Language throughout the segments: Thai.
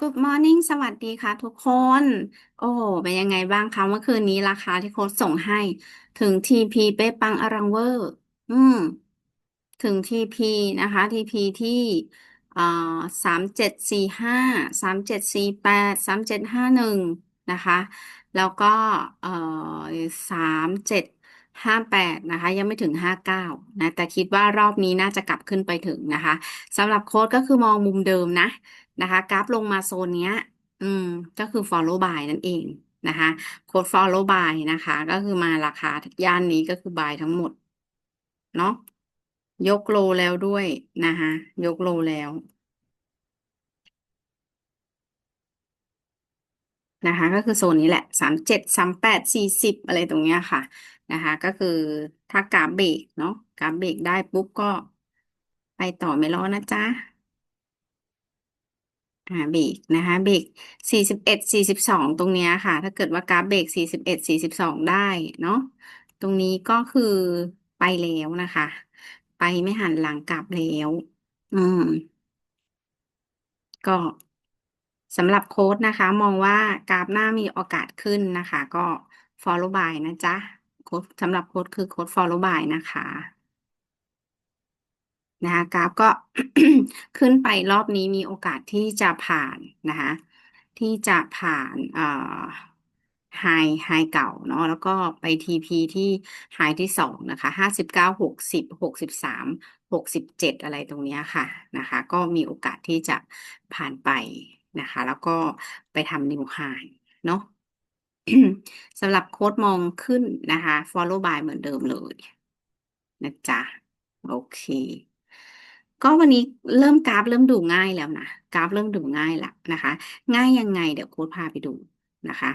Good morning สวัสดีค่ะทุกคน โอ้โหเป็นยังไงบ้างคะเมื่อคืนนี้ราคาที่โค้ดส่งให้ ถึง TP เป๊ะปังอลังเวอร์ อืม ถึง TP นะคะ TP ที่อ่าสามเจ็ดสี่ห้าสามเจ็ดสี่แปดสามเจ็ดห้าหนึ่งนะคะ แล้วก็เอ่อสามเจ็ดห้าแปดนะคะ ยังไม่ถึงห้าเก้านะแต่คิดว่ารอบนี้น่าจะกลับขึ้นไปถึงนะคะสำหรับโค้ดก็คือมองมุมเดิมนะ นะคะกราฟลงมาโซนเนี้ย อืม ก็คือ follow buy นั่นเองนะคะโค้ด follow buy นะคะ ก็คือมาราคาย่านนี้ก็คือ buy ทั้งหมด เนาะยกโลแล้วด้วยนะคะยกโลแล้วนะคะ ก็คือโซนนี้แหละสามเจ็ดสามแปดสี่สิบอะไรตรงเนี้ยค่ะ นะคะ ก็คือถ้ากราฟเบรกเนาะกราฟเบรกได้ปุ๊บก็ไปต่อไม่รอนะจ๊ะ อ่าเบรกนะคะเบรกสี่สิบเอ็ดสี่สิบสองตรงเนี้ยค่ะ ถ้าเกิดว่ากราฟเบรกสี่สิบเอ็ดสี่สิบสองได้เนาะตรงนี้ก็คือไปแล้วนะคะ ไปไม่หันหลังกลับแล้ว อืม ก็สำหรับโค้ดนะคะ มองว่ากราฟหน้ามีโอกาสขึ้นนะคะ ก็ follow by นะจ๊ะโค้ดสำหรับโค้ดคือโค้ด follow by นะคะ นะคะกราฟก็ขึ้นไปรอบนี้มีโอกาสที่จะผ่านนะคะที่จะผ่านเอ่อไฮไฮเก่าเนาะแล้วก็ไปทีพีที่ไฮที่สองนะคะห้าสิบเก้าหกสิบหกสิบสามหกสิบเจ็ดอะไรตรงเนี้ยค่ะนะคะ ก็มีโอกาสที่จะผ่านไปนะคะ แล้วก็ไปทำนิวไฮเนาะสำหรับโค้ดมองขึ้นนะคะ follow by เหมือนเดิมเลยนะจ๊ะ โอเค ก็วันนี้เริ่มกราฟเริ่มดูง่ายแล้วนะกราฟเริ่มดูง่ายล้วนะคะ ง่ายยังไงเดี๋ยวโค้ดพาไปดูนะคะ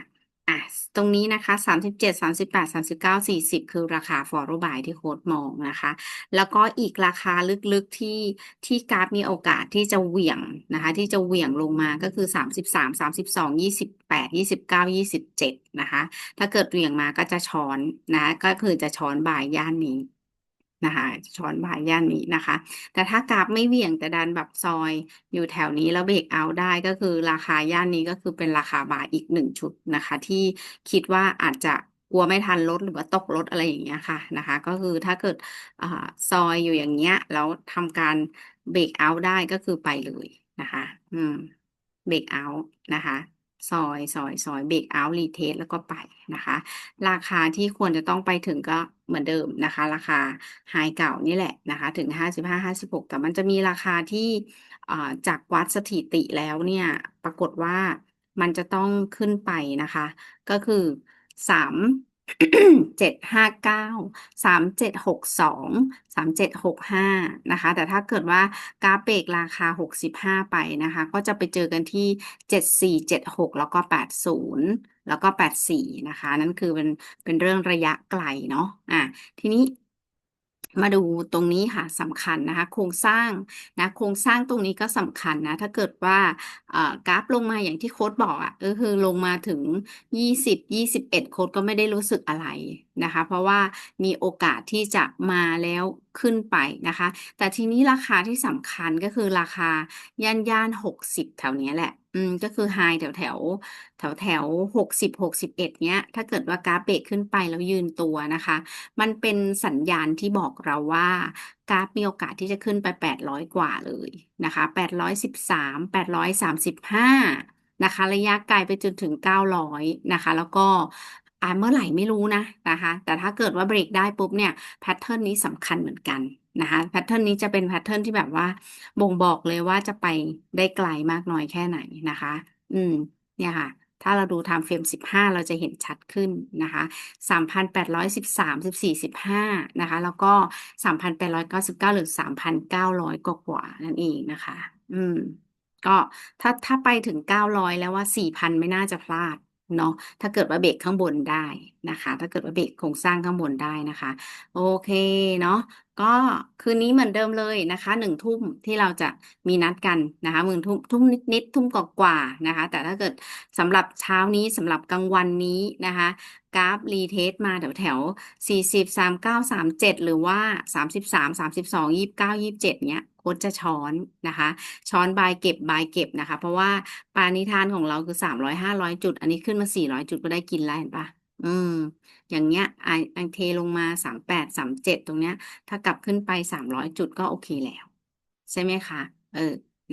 อะตรงนี้นะคะสามสิบเจ็ดสามสิบแปดสามสิบเก้าสี่สิบคือราคา follow by ที่โค้ดมองนะคะ แล้วก็อีกราคาลึกๆที่ที่กราฟมีโอกาสที่จะเหวี่ยงนะคะ ที่จะเหวี่ยงลงมาก็คือสามสิบสามสามสิบสองยี่สิบแปดยี่สิบเก้ายี่สิบเจ็ดนะคะ ถ้าเกิดเหวี่ยงมาก็จะช้อนนะก็คือจะช้อนบ่ายย่านนี้ นะคะช้อนบ่ายย่านนี้นะคะ แต่ถ้ากราฟไม่เหวี่ยงแต่ดันแบบซอยอยู่แถวนี้แล้วเบรกเอาได้ก็คือราคาย่านนี้ก็คือเป็นราคาบายอีกหนึ่งชุดนะคะ ที่คิดว่าอาจจะกลัวไม่ทันรถหรือว่าตกรถอะไรอย่างเงี้ยค่ะนะคะ ก็คือถ้าเกิดอซอยอยู่อย่างเงี้ยแล้วทำการเบรกเอาได้ก็คือไปเลยนะคะ อืมเบรกเอานะคะ ซอยซอยซอยเบรกเอาท์รีเทสแล้วก็ไปนะคะ ราคาที่ควรจะต้องไปถึงก็เหมือนเดิมนะคะ ราคาไฮเก่านี่แหละนะคะถึงห้าสิบห้าห้าสิบหกแต่มันจะมีราคาที่อ่าจากวัดสถิติแล้วเนี่ยปรากฏว่ามันจะต้องขึ้นไปนะคะ ก็คือสาม เจ็ดห้าเก้าสามเจ็ดหกสองสามเจ็ดหกห้านะคะ แต่ถ้าเกิดว่ากราฟเบรกราคาหกสิบห้าไปนะคะ ก็จะไปเจอกันที่เจ็ดสี่เจ็ดหกแล้วก็แปดศูนย์แล้วก็แปดสี่นะคะ นั่นคือเป็นเป็นเรื่องระยะไกลเนาะอะทีนี้ มาดูตรงนี้ค่ะสำคัญนะคะโครงสร้างนะโครงสร้างตรงนี้ก็สำคัญนะถ้าเกิดว่าเอ่อกราฟลงมาอย่างที่โค้ดบอกอะก็คือลงมาถึงยี่สิบยี่สิบเอ็ดโค้ดก็ไม่ได้รู้สึกอะไรนะคะ เพราะว่ามีโอกาสที่จะมาแล้วขึ้นไปนะคะ แต่ทีนี้ราคาที่สำคัญก็คือราคาย่านย่านหกสิบแถวนี้แหละ อืม ก็คือไฮแถวแถวแถวแถวหกสิบหกสิบเอ็ดเนี้ย ถ้าเกิดว่ากราฟเบรกขึ้นไปแล้วยืนตัวนะคะ มันเป็นสัญญาณที่บอกเราว่ากราฟมีโอกาสที่จะขึ้นไปแปดร้อยกว่าเลยนะคะแปดร้อยสิบสามแปดร้อยสามสิบห้านะคะ ระยะไกลไปจนถึงเก้าร้อยนะคะ แล้วก็อ่าเมื่อไหร่ไม่รู้นะนะคะ แต่ถ้าเกิดว่าเบรกได้ปุ๊บเนี่ยแพทเทิร์นนี้สำคัญเหมือนกัน นะคะแพทเทิร์นนี้จะเป็นแพทเทิร์นที่แบบว่า บ่งบอกเลยว่าจะไปได้ไกลมากน้อยแค่ไหนนะคะ อืม เนี่ยค่ะ ถ้าเราดู time frame 15เราจะเห็นชัดขึ้นนะคะ3,813 14 15นะคะ แล้วก็3,899หรือ3,900กว่ากว่านั่นเองนะคะ อืม ก็ถ้าถ้าไปถึง900แล้วว่า4,000ไม่น่าจะพลาดเนาะถ้าเกิดว่าเบรกข้างบนได้นะคะ ถ้าเกิดว่าเบรกโครงสร้างข้างบนได้นะคะ โอเคเนาะ ก็คืนนี้เหมือนเดิมเลยนะคะหนึ่งทุ่มที่เราจะมีนัดกันนะคะหมื่นทุ่มทุ่มนิดนิดทุ่มกว่าๆนะคะ แต่ถ้าเกิดสำหรับเช้านี้สำหรับกลางวันนี้นะคะกราฟรีเทสมาแถวแถวสี่สิบสามเก้าสามเจ็ดหรือว่าสามสิบสามสามสิบสองยี่สิบเก้ายี่สิบเจ็ดเนี้ยโค้ชจะช้อนนะคะ ช้อนบายเก็บบายเก็บนะคะ เพราะว่าปานิธานของเราคือสามร้อยห้าร้อยจุด อันนี้ขึ้นมาสี่ร้อยจุดก็ได้กินแล้วเห็นปะ อืม อย่างเงี้ยไอไอเทลงมาสามแปดสามเจ็ดตรงเนี้ย ถ้ากลับขึ้นไปสามร้อยจุดก็โอเคแล้ว ใช่ไหมคะ เออ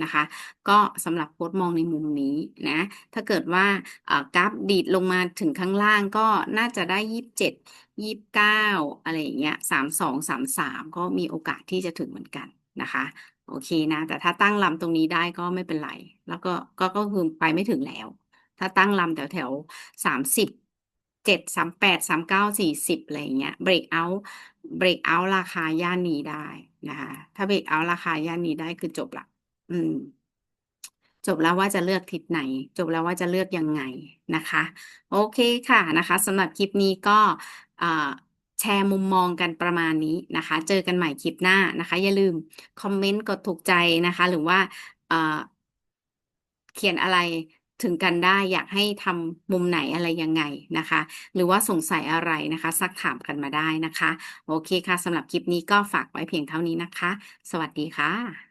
นะคะ ก็สำหรับโค้ดมองในมุมนี้นะ ถ้าเกิดว่ากราฟดีดลงมาถึงข้างล่างก็น่าจะได้ยี่สิบเจ็ดยี่สิบเก้าอะไรอย่างเงี้ยสามสองสามสามก็มีโอกาสที่จะถึงเหมือนกันนะคะ โอเคนะ แต่ถ้าตั้งลำตรงนี้ได้ก็ไม่เป็นไร แล้วก็ก็ก็คือไปไม่ถึงแล้ว ถ้าตั้งลำแถวแถวสามสิบ เจ็ดสามแปดสามเก้าสี่สิบอะไรเงี้ยเบรกเอาเบรกเอาราคาย่านนี้ได้นะคะถ้าเบรกเอาราคาย่านนี้ได้คือจบละอืม จบแล้วว่าจะเลือกทิศไหน จบแล้วว่าจะเลือกยังไงนะคะ โอเคค่ะนะคะสำหรับคลิปนี้ก็อ่าแชร์มุมมองกันประมาณนี้นะคะ เจอกันใหม่คลิปหน้านะคะ อย่าลืมคอมเมนต์กดถูกใจนะคะ หรือว่าเอ่อเขียนอะไร ถึงกันได้อยากให้ทำมุมไหนอะไรยังไงนะคะ หรือว่าสงสัยอะไรนะคะซักถามกันมาได้นะคะ โอเคค่ะสำหรับคลิปนี้ก็ฝากไว้เพียงเท่านี้นะคะ สวัสดีค่ะ